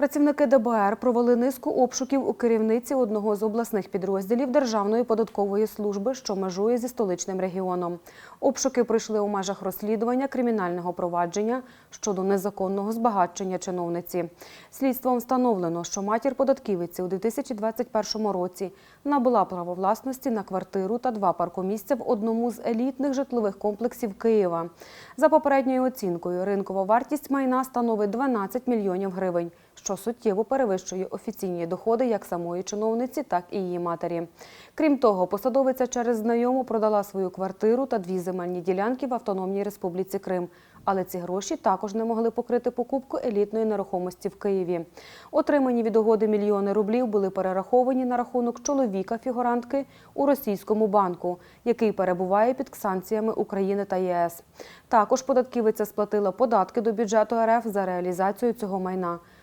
Працівники ДБР провели низку обшуків у керівниці одного з обласних підрозділів Державної податкової служби, що межує зі столичним регіоном. Обшуки пройшли у межах розслідування кримінального провадження щодо незаконного збагачення чиновниці. Слідством встановлено, що матір податківиці у 2021 році набула право власності на квартиру та два паркомісця в одному з елітних житлових комплексів Києва. За попередньою оцінкою, ринкова вартість майна становить 12 мільйонів гривень, що суттєво перевищує офіційні доходи як самої чиновниці, так і її матері. Крім того, посадовиця через знайому продала свою квартиру та дві земельні ділянки в Автономній Республіці Крим. Але ці гроші також не могли покрити покупку елітної нерухомості в Києві. Отримані від угоди мільйони рублів були перераховані на рахунок чоловіка фігурантки у російському банку, який перебуває під санкціями України та ЄС. Також податківиця сплатила податки до бюджету РФ за реалізацію цього майна.